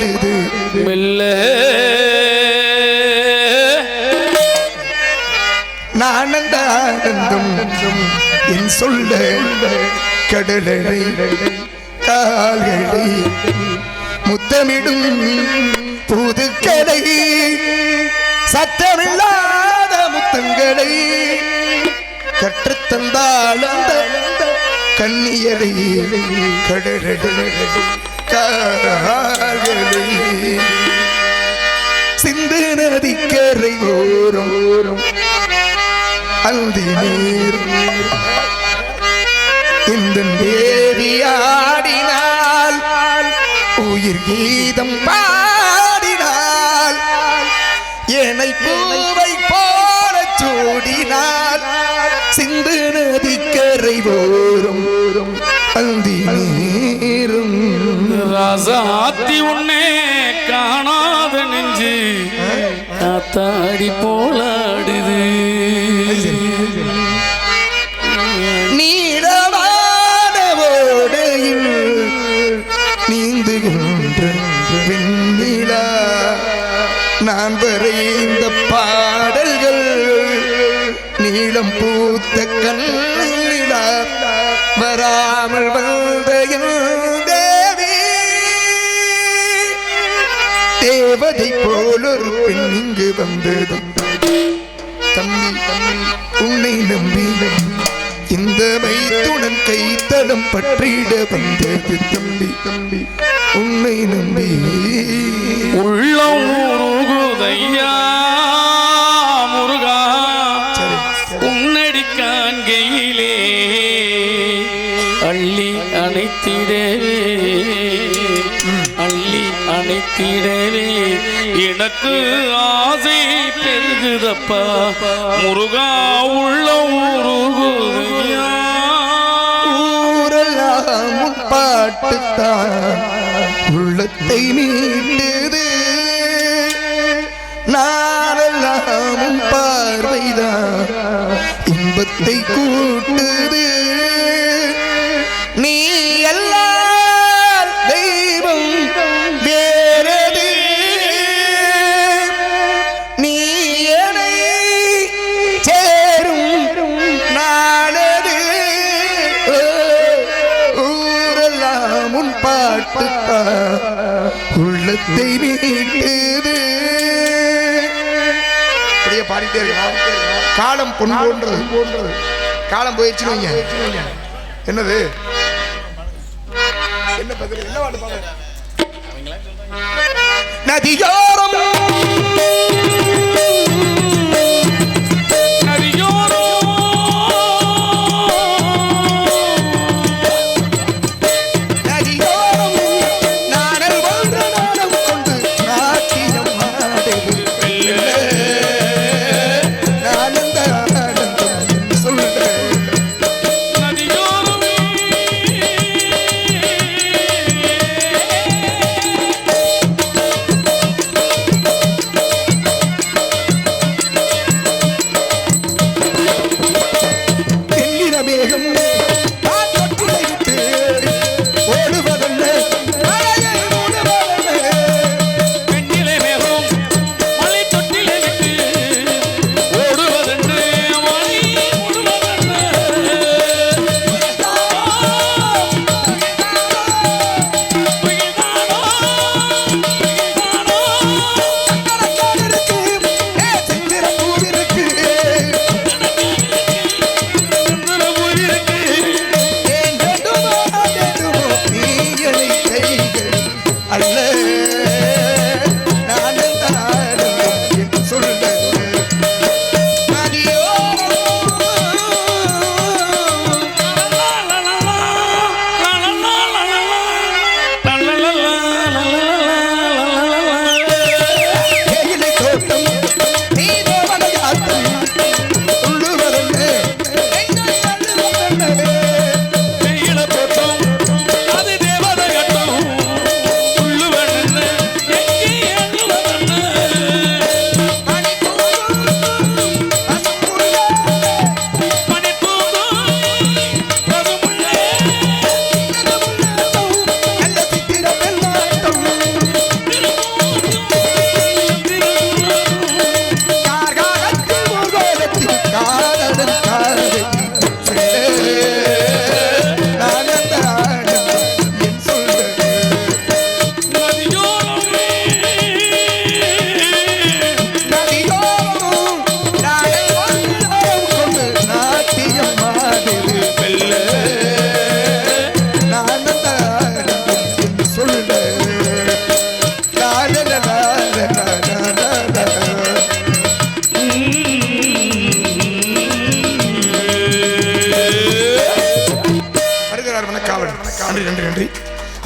பாடுது மெல்ல. நானந்த ஆனந்தம் என் சொல்ல கடலடை கால்களை முத்தமிடும் புதுக்கடை சத்தமில்லாத முத்தங்களை கற்றுத்தந்தாள் அந்த கண்ணியரை கடலடை. கால்களை சிந்து நதிக்கரை ஓரம் ஓரம். அந்தி நீர் இந்த தேவி ஆடினால் உயிர் கீதம் பாடினால் என்னை பூவை போல சூடினால் சிந்து நதிக்கரை ஓரம் ஓரம். ராசாத்தி உன்னே காணாத நெஞ்சு. காத்தாடி போலாடுது தேவதை போலொரு பெண் இங்கு வந்தது. தம்பி தம்பி உன்னை நம்பி இந்த மைத்துடன் கைத்தடம் பற்றிட வந்தது. தம்பி தம்பி உன்னை நம்பி. உள்ளம் உருகுதையா முருகா? உன்னடி காண்கையிலே அள்ளி அணைத்திடவே. நினைத்திடவே எனக்கு ஆசை பெருகுதப்பா. முருகா உள்ள உருகுதையா பாட்டுத்தான். உள்ளத்தை மீட்டது நாரெல்லாம் பார்வைதான். இன்பத்தை கூட்டுது. உள்ளத்தை மீட்டுது அப்படியே பாடிட்டே காலம் பொன் போன்றது போன்றது காலம் போயிடுச்சுன்னு வைங்க. என்னது? என்ன பதில்? என்ன பாட்டு பாடு நதியோரம்.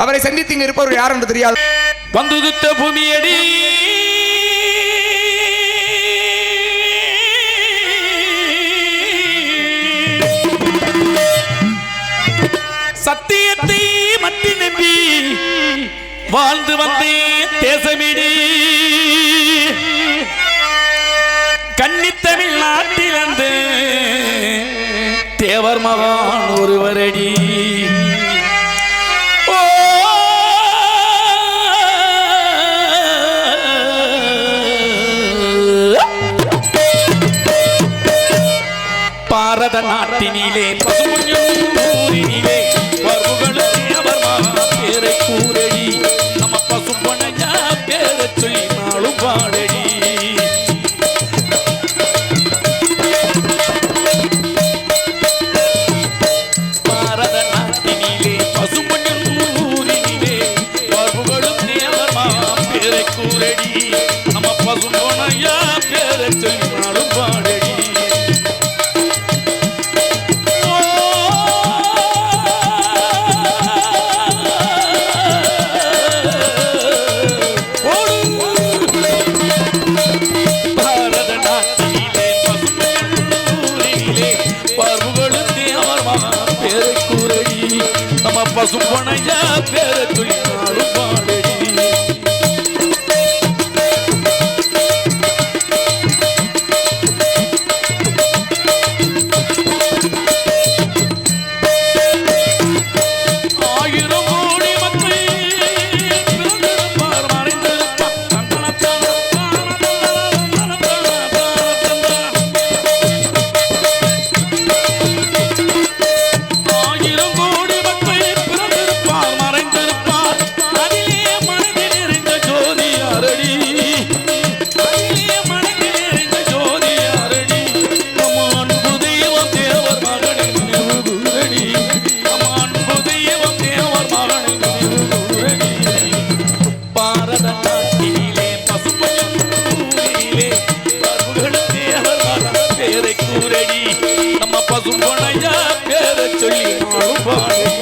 அவரை சந்தித்து இங்க இருப்பவர் யார் என்று தெரியாது. வந்துதுத்த பூமியடி. சத்தியத்தை மட்டி நம்பி வாழ்ந்து வந்தே தேசமிடி. கன்னித்தமிழ் நாட்டிலிருந்து தேவர் மகான் ஒருவரடி. তিনি நம்ம பசும்பனையா பேர துணி நாடும் பாடடி no banho.